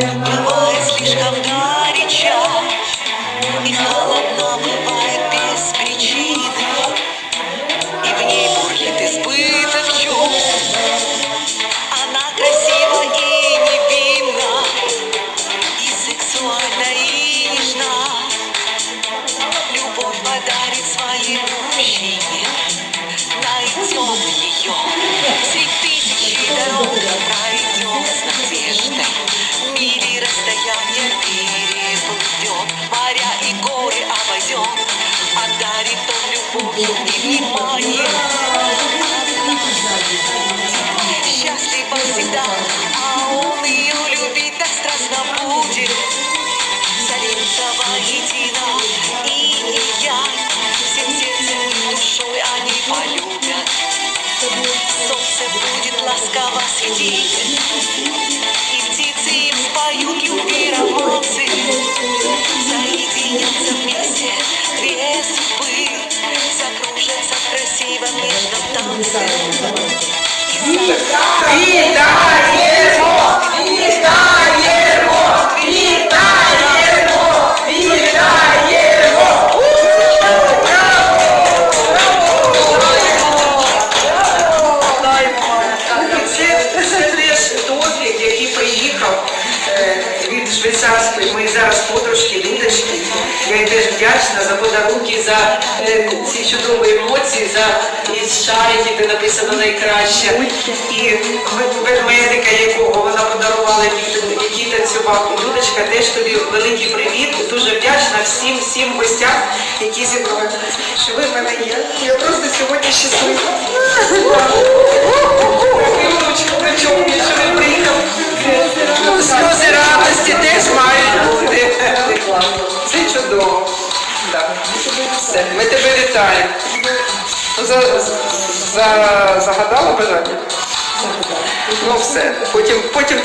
Yeah. laskavasti від швейцарської моєї зараз подружки Лідочки. Я їй теж вдячна за подарунки, за е, ці чудові емоції, за із шариків, де написано найкраще. І вед- ведмедика, якого вона подарувала, який- який танцював. Людочка, теж тобі великий привіт. Дуже вдячна всім, всім гостям, які зібрали. Що ви в мене є. Я просто сьогодні щаслива. Все, ми тебе вітаємо. За, за, загадала бажання? Ну все, потім, потім